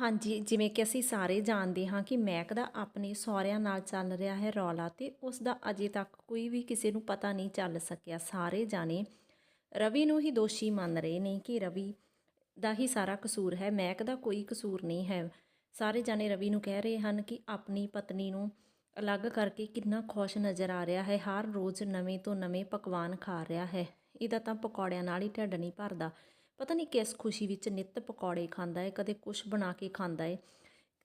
ਹਾਂਜੀ, ਜਿਵੇਂ ਕਿ ਅਸੀਂ ਸਾਰੇ ਜਾਣਦੇ ਹਾਂ ਕਿ ਮਹਿਕ ਦਾ ਆਪਣੇ ਸਹੁਰਿਆਂ ਨਾਲ ਚੱਲ ਰਿਹਾ ਹੈ ਰੌਲਾ ਤੇ ਉਸ ਦਾ ਅਜੇ ਤੱਕ ਕੋਈ ਵੀ ਕਿਸੇ ਨੂੰ ਪਤਾ ਨਹੀਂ ਚੱਲ ਸਕਿਆ। ਸਾਰੇ ਜਾਣੇ ਰਵੀ ਨੂੰ ਹੀ ਦੋਸ਼ੀ ਮੰਨ ਰਹੇ ਨੇ ਕਿ ਰਵੀ ਦਾ ਹੀ ਸਾਰਾ ਕਸੂਰ ਹੈ, ਮਹਿਕ ਦਾ ਕੋਈ ਕਸੂਰ ਨਹੀਂ ਹੈ। ਸਾਰੇ ਜਾਣੇ ਰਵੀ ਨੂੰ ਕਹਿ ਰਹੇ ਹਨ ਕਿ ਆਪਣੀ ਪਤਨੀ ਨੂੰ ਅਲੱਗ ਕਰਕੇ ਕਿੰਨਾ ਖੁਸ਼ ਨਜ਼ਰ ਆ ਰਿਹਾ ਹੈ, ਹਰ ਰੋਜ਼ ਨਵੇਂ ਤੋਂ ਨਵੇਂ ਪਕਵਾਨ ਖਾ ਰਿਹਾ ਹੈ। ਇਹਦਾ ਤਾਂ ਪਕੌੜਿਆਂ ਨਾਲ ਹੀ ਢਿੱਡ ਨਹੀਂ ਭਰਦਾ। ਪਤਾ ਨਹੀਂ ਕਿਸ ਖੁਸ਼ੀ ਵਿੱਚ ਨਿੱਤ ਪਕੌੜੇ ਖਾਂਦਾ ਹੈ ਕਦੇ ਕੁਛ ਬਣਾ ਕੇ ਖਾਂਦਾ ਹੈ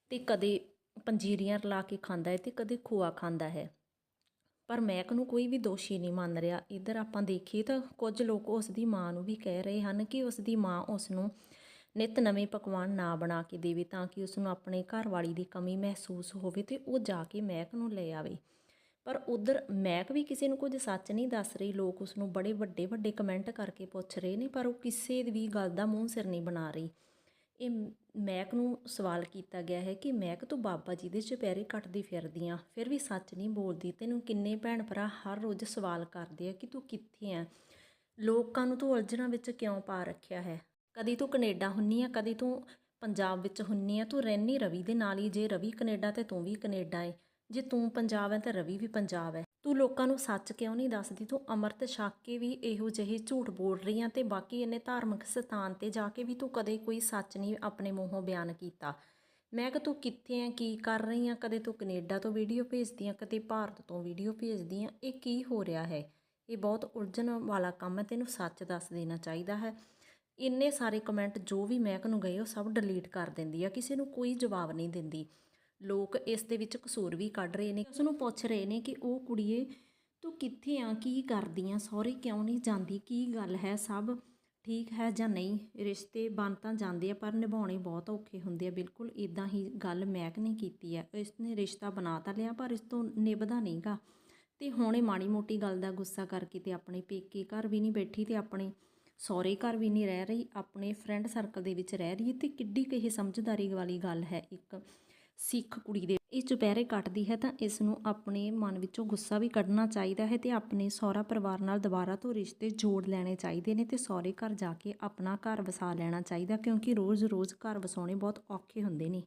ਤੇ ਕਦੇ ਪੰਜੀਰੀਆਂ ਰਲਾ ਕੇ ਖਾਂਦਾ ਹੈ ਤੇ ਕਦੇ ਖੋਆ ਖਾਂਦਾ ਹੈ। ਪਰ ਮੈਕ ਨੂੰ ਕੋਈ ਵੀ ਦੋਸ਼ੀ ਨਹੀਂ ਮੰਨ ਰਿਹਾ। ਇੱਧਰ ਆਪਾਂ ਦੇਖੀਏ ਤਾਂ ਕੁਝ ਲੋਕ ਉਸ ਦੀ ਮਾਂ ਨੂੰ ਵੀ ਕਹਿ ਰਹੇ ਹਨ ਕਿ ਉਸ ਦੀ ਮਾਂ ਉਸ ਨੂੰ ਨਿਤ ਨਵੇਂ ਪਕਵਾਨ ਨਾ ਬਣਾ ਕੇ ਦੇਵੇ ਤਾਂ ਕਿ ਉਸ ਨੂੰ ਆਪਣੇ ਘਰ ਵਾਲੀ ਦੀ ਕਮੀ ਮਹਿਸੂਸ ਹੋਵੇ ਤੇ ਉਹ ਜਾ ਕੇ ਮੈਕ ਨੂੰ ਲੈ ਆਵੇ। ਪਰ ਉਧਰ ਮੈਕ ਵੀ ਕਿਸੇ ਨੂੰ ਕੁਝ ਸੱਚ ਨਹੀਂ ਦੱਸ ਰਹੀ, ਲੋਕ ਉਸ ਨੂੰ ਬੜੇ ਵੱਡੇ ਵੱਡੇ ਕਮੈਂਟ ਕਰਕੇ ਪੁੱਛ ਰਹੇ ਨੇ, ਪਰ ਉਹ ਕਿਸੇ ਵੀ ਗੱਲ ਦਾ ਮੂੰਹ ਸਿਰ ਨਹੀਂ ਬਣਾ ਰਹੀ। ਇਹ ਮੈਕ ਨੂੰ ਸਵਾਲ ਕੀਤਾ ਗਿਆ ਹੈ ਕਿ ਮੈਕ ਤੂੰ ਬਾਬਾ ਜੀ ਦੇ ਚੁਪਹਿਰੇ ਕੱਟਦੀ ਫਿਰਦੀ ਆ, ਫਿਰ ਵੀ ਸੱਚ ਨਹੀਂ ਬੋਲਦੀ। ਤੈਨੂੰ ਕਿੰਨੇ ਭੈਣ ਭਰਾ ਹਰ ਰੋਜ਼ ਸਵਾਲ ਕਰਦੇ ਆ ਕਿ ਤੂੰ ਕਿੱਥੇ ਆ? ਲੋਕਾਂ ਨੂੰ ਤੂੰ ਉਲਝਣਾਂ ਵਿੱਚ ਕਿਉਂ ਪਾ ਰੱਖਿਆ ਹੈ? ਕਦੀ ਤੂੰ ਕੈਨੇਡਾ ਹੁੰਨੀ ਆ, ਕਦੀ ਤੂੰ ਪੰਜਾਬ ਵਿੱਚ ਹੁੰਨੀ ਆ, ਤੂੰ ਰਹਿਨੀ ਰਵੀ ਦੇ ਨਾਲ ਹੀ, ਜੇ ਰਵੀ ਕੈਨੇਡਾ ਤੇ ਤੂੰ ਵੀ ਕੈਨੇਡਾ ਏ। ਜੇ ਤੂੰ ਪੰਜਾਬ ਹੈ ਤਾਂ ਰਵੀ ਵੀ ਪੰਜਾਬ ਹੈ ਤੂੰ ਲੋਕਾਂ ਨੂੰ ਸੱਚ ਕਿਉਂ ਨਹੀਂ ਦੱਸਦੀ? ਤੂੰ ਅੰਮ੍ਰਿਤ ਛਕ ਕੇ ਵੀ ਇਹੋ ਜਿਹੇ ਝੂਠ ਬੋਲ ਰਹੀ ਆ ਤੇ ਬਾਕੀ ਇਹਨੇ ਧਾਰਮਿਕ ਸਥਾਨ ਤੇ ਜਾ ਕੇ ਵੀ ਤੂੰ ਕਦੇ ਕੋਈ ਸੱਚ ਨਹੀਂ ਆਪਣੇ ਮੂੰਹੋਂ ਬਿਆਨ ਕੀਤਾ। ਮੈਂ ਕਿ ਤੂੰ ਕਿੱਥੇ ਆ ਕੀ ਕਰ ਰਹੀ ਆ? ਕਦੇ ਤੂੰ ਕੈਨੇਡਾ ਤੋਂ ਵੀਡੀਓ ਭੇਜਦੀ ਆ, ਕਦੇ ਭਾਰਤ ਤੋਂ ਵੀਡੀਓ ਭੇਜਦੀ ਆ। ਇਹ ਕੀ ਹੋ ਰਿਹਾ ਹੈ? ਇਹ ਬਹੁਤ ਉਲਝਣ ਵਾਲਾ ਕੰਮ ਹੈ ਤੈਨੂੰ ਸੱਚ ਦੱਸ ਦੇਣਾ ਚਾਹੀਦਾ ਹੈ। ਇੰਨੇ ਸਾਰੇ ਕਮੈਂਟ ਜੋ ਵੀ ਮਹਿਕ ਨੂੰ ਗਏ, ਉਹ ਸਭ ਡਿਲੀਟ ਕਰ ਦਿੰਦੀ ਆ, ਕਿਸੇ ਨੂੰ ਕੋਈ ਜਵਾਬ ਨਹੀਂ ਦਿੰਦੀ। ਲੋਕ ਇਸ ਦੇ ਵਿੱਚ ਕਸੂਰ ਵੀ ਕੱਢ ਰਹੇ ਨੇ। ਉਸ ਨੂੰ ਪੁੱਛ ਰਹੇ ਨੇ ਕਿ ਉਹ ਕੁੜੀਏ, ਤੂੰ ਕਿੱਥੇ ਆ? ਕੀ ਕਰਦੀ ਆ? ਸਹੁਰੇ ਕਿਉਂ ਨਹੀਂ ਜਾਂਦੀ? ਕੀ ਗੱਲ ਹੈ? ਸਭ ਠੀਕ ਹੈ ਜਾਂ ਨਹੀਂ? ਰਿਸ਼ਤੇ ਬਣ ਤਾਂ ਜਾਂਦੇ ਆ, ਪਰ ਨਿਭਾਉਣੇ ਬਹੁਤ ਔਖੇ ਹੁੰਦੇ ਆ। ਬਿਲਕੁਲ ਇਦਾਂ ਹੀ ਗੱਲ ਮੈਕ ਨੇ ਕੀਤੀ ਹੈ ਇਸ ਨੇ ਰਿਸ਼ਤਾ ਬਣਾ ਤਾਂ ਲਿਆ, ਪਰ ਇਸ ਤੋਂ ਨਿਭਦਾ ਨਹੀਂਗਾ। ਤੇ ਹੁਣ ਇਹ ਮਾੜੀ ਮੋਟੀ ਗੱਲ ਦਾ ਗੁੱਸਾ ਕਰਕੇ ਤੇ ਆਪਣੇ ਪੇਕੇ ਘਰ ਵੀ ਨਹੀਂ ਬੈਠੀ ਤੇ ਆਪਣੇ ਸਹੁਰੇ ਘਰ ਵੀ ਨਹੀਂ ਰਹਿ ਰਹੀ। ਆਪਣੇ ਫਰੈਂਡ ਸਰਕਲ ਦੇ ਵਿੱਚ ਰਹਿ ਰਹੀ ਹੈ ਤੇ ਕਿੱਡੀ ਕਹੇ ਸਮਝਦਾਰੀ ਵਾਲੀ ਗੱਲ ਹੈ ਇੱਕ। ਸਿੱਖ ਕੁੜੀ ਦੇ ਇਹ ਚੁਪਹਿਰੇ ਕੱਟਦੀ ਹੈ ਤਾਂ ਇਸ ਨੂੰ ਆਪਣੇ ਮਨ ਵਿੱਚੋਂ ਗੁੱਸਾ ਵੀ ਕੱਢਣਾ ਚਾਹੀਦਾ ਹੈ ਤੇ ਆਪਣੇ ਸਹੁਰਾ ਪਰਿਵਾਰ ਨਾਲ ਦੁਬਾਰਾ ਤੋਂ ਰਿਸ਼ਤੇ ਜੋੜ ਲੈਣੇ ਚਾਹੀਦੇ ਨੇ ਤੇ ਸਹੁਰੇ ਘਰ ਜਾ ਕੇ ਆਪਣਾ ਘਰ ਵਸਾ ਲੈਣਾ ਚਾਹੀਦਾ ਕਿਉਂਕਿ ਰੋਜ਼-ਰੋਜ਼ ਘਰ ਵਸਾਉਣੇ ਬਹੁਤ ਔਖੇ ਹੁੰਦੇ ਨੇ।